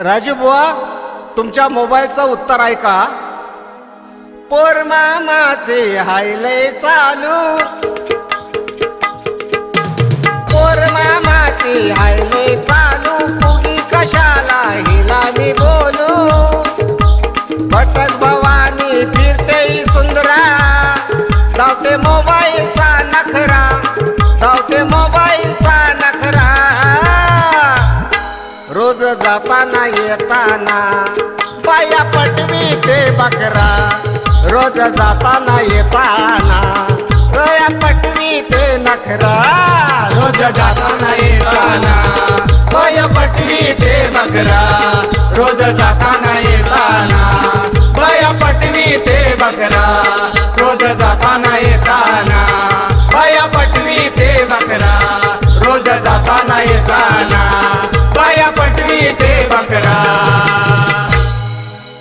राजू बुवा तुमच्या मोबाईलचं उत्तर ऐका. पोर मामाचे हायले चालू. रोज जाताना येताना. बाया पटवी ते बकरा. रोज जाताना येताना. रया पटवी ते नखरा. रोज जाताना येताना. बाया पटवी ते बकरा. रोज जाताना येताना. बाया पटवी ते बकरा. रोज जाताना येताना. बाया पटवी ते बकरा. रोज जाताना